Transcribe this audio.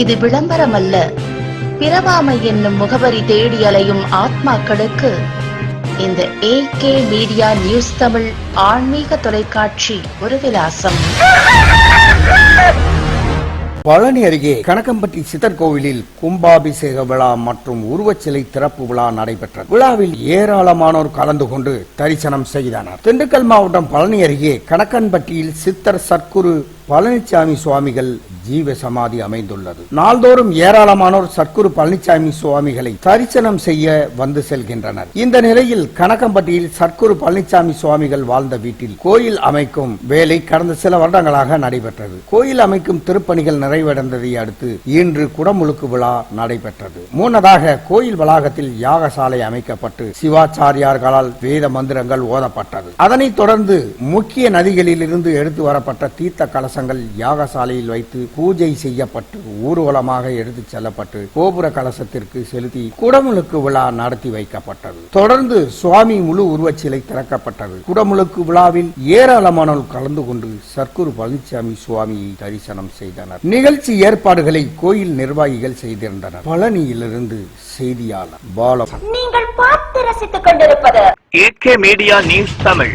இது விளம்பரம் அல்ல பிறவாமை என்னும் முகவரி தேடி அலையும் ஆத்மாக்களுக்கு இந்த A K media news Tamil ஆன்மீக தொலைக்காட்சி ஒரு விலாசம். பழனி அருகே கணக்கம்பட்டி சித்தர் கோவிலில் கும்பாபிஷேக விழா மற்றும் உருவச்சிலை திறப்பு விழா நடைபெற்றது விழாவில் ஏராளமானோர் கலந்து கொண்டு தரிசனம் செய்தனர். திண்டுக்கல் மாவட்டம் பழனி அருகே கணக்கன்பட்டியில் சித்தர் சர்க்குரு பழனிசாமி சுவாமிகள் ஜீவ சமாதி அமைந்துள்ளது. நாள்தோறும் ஏராளமானோர் சத்குரு பழனிசாமி சுவாமிகளை தரிசனம் செய்ய வந்து செல்கின்றனர். இந்த நிலையில் கணக்கம்பட்டியில் சத்குரு பழனிசாமி சுவாமிகள் வாழ்ந்த வீட்டில் கோயில் அமைக்கும் வேலை கடந்த சில வருடங்களாக நடைபெற்றது. கோயில் அமைக்கும் திருப்பணிகள் நிறைவடைந்ததை அடுத்து இன்று குடமுழுக்கு விழா நடைபெற்றது. முன்னதாக கோயில் வளாகத்தில் யாகசாலை அமைக்கப்பட்டு சிவாச்சாரியார்களால் வேத மந்திரங்கள் ஓதப்பட்டது. அதனைத் தொடர்ந்து முக்கிய நதிகளில் இருந்து எடுத்து வரப்பட்ட தீர்த்த கலசங்கள் யாகசாலையில் வைத்து பூஜை செய்யப்பட்டு ஊர்வலமாக எடுத்துச் செல்லப்பட்டு கோபுர கலசத்திற்கு செலுத்தி குடமுழுக்கு விழா நடத்தி வைக்கப்பட்டது. தொடர்ந்து சுவாமி முழு உருவச்சிலை திறக்கப்பட்டது. குடமுழுக்கு விழாவில் ஏராளமானோர் கலந்து கொண்டு சர்க்குரு பழனிசாமி சுவாமியை தரிசனம் செய்தனர். நிகழ்ச்சி ஏற்பாடுகளை கோயில் நிர்வாகிகள் செய்திருந்தனர். பழனியிலிருந்து செய்தியாளர் பாலம் நீங்கள் பார்த்து ரசித்துக் கொண்டிருப்பது AK media news Tamil.